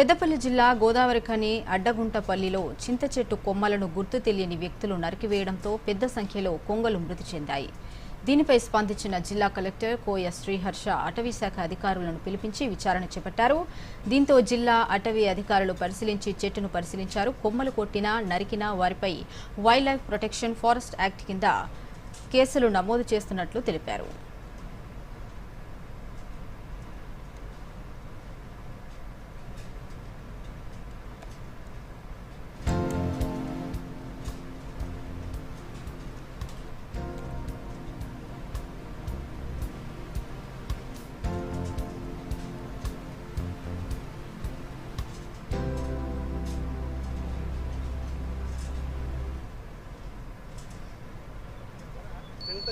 పెద్దపల్లి జిల్లా గోదావరిఖని అడ్డగుంటపల్లిలో చింత చెట్టు కొమ్మలను గుర్తు తెలియని వ్యక్తులు నరికివేయడంతో పెద్ద సంఖ్యలో కొంగలు మృతి చెందాయి. దీనిపై స్పందించిన జిల్లా కలెక్టర్ కోయ శ్రీహర్ష అటవీ శాఖ అధికారులను పిలిపించి విచారణ చేపట్టారు. దీంతో జిల్లా అటవీ అధికారులు పరిశీలించి చెట్టును పరిశీలించారు. కొమ్మలు కొట్టినా నరికినా వారిపై wild life protection forest act కింద కేసులు నమోదు చేస్తున్నట్లు తెలిపారు.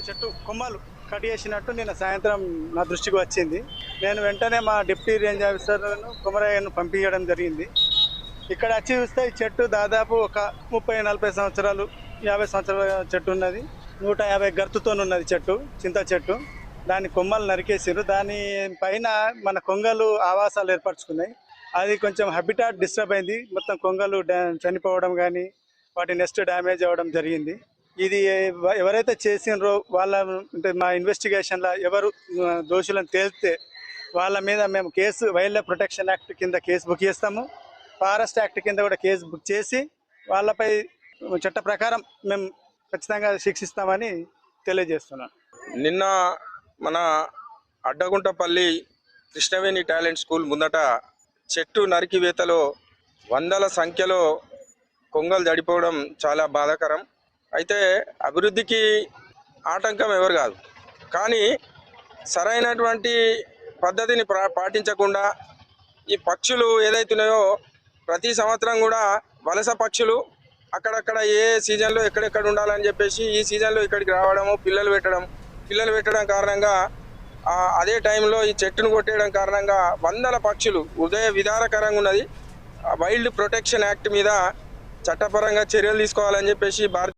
చెట్టు కొమ్మలు కట్ చేసినట్టు నిన్న సాయంత్రం నా దృష్టికి వచ్చింది. నేను వెంటనే మా డిప్యూటీ రేంజ్ ఆఫీసర్లను కుమరయ్యను పంపించడం జరిగింది. ఇక్కడ వచ్చి చూస్తే ఈ చెట్టు దాదాపు ఒక ముప్పై నలభై సంవత్సరాలు యాభై సంవత్సరాల చెట్టు ఉన్నది. నూట యాభై గర్తుతో ఉన్నది చెట్టు చింత చెట్టు. దాని కొమ్మలు నరికేసారు దాని పైన మన కొంగలు ఆవాసాలు ఏర్పరచుకున్నాయి. అది కొంచెం హబిటాట్ డిస్టర్బ్ అయింది. మొత్తం కొంగలు చనిపోవడం కానీ వాటి నెస్ట్ డ్యామేజ్ అవ్వడం జరిగింది. ఇది ఎవరైతే చేసినారో వాళ్ళ అంటే మా ఇన్వెస్టిగేషన్లో ఎవరు దోషులను తేలితే వాళ్ళ మీద మేము case wild life protection act కింద కేసు బుక్ చేస్తాము. ఫారెస్ట్ యాక్ట్ కింద కూడా కేసు బుక్ చేసి వాళ్ళపై చట్ట ప్రకారం మేము ఖచ్చితంగా శిక్షిస్తామని తెలియజేస్తున్నాను. నిన్న మన అడ్డగుంటపల్లి కృష్ణవేణి టాలెంట్ స్కూల్ ముందట చెట్టు నరికివేతలో వందల సంఖ్యలో కొంగలు జడిపోవడం చాలా బాధాకరం. అయితే అభివృద్ధికి ఆటంకం ఎవరు కాదు. కానీ సరైనటువంటి పద్ధతిని పాటించకుండా ఈ పక్షులు ఏదైతున్నాయో ప్రతి సంవత్సరం కూడా వలస పక్షులు అక్కడక్కడ ఏ సీజన్లో ఎక్కడెక్కడ ఉండాలని చెప్పేసి ఈ సీజన్లో ఇక్కడికి రావడము పిల్లలు పెట్టడం పిల్లలు పెట్టడం కారణంగా అదే టైంలో ఈ చెట్టును కొట్టేయడం కారణంగా వందల పక్షులు ఉదయ విధానకరంగా ఉన్నది. వైల్డ్ ప్రొటెక్షన్ యాక్ట్ మీద చట్టపరంగా చర్యలు తీసుకోవాలని చెప్పేసి భారత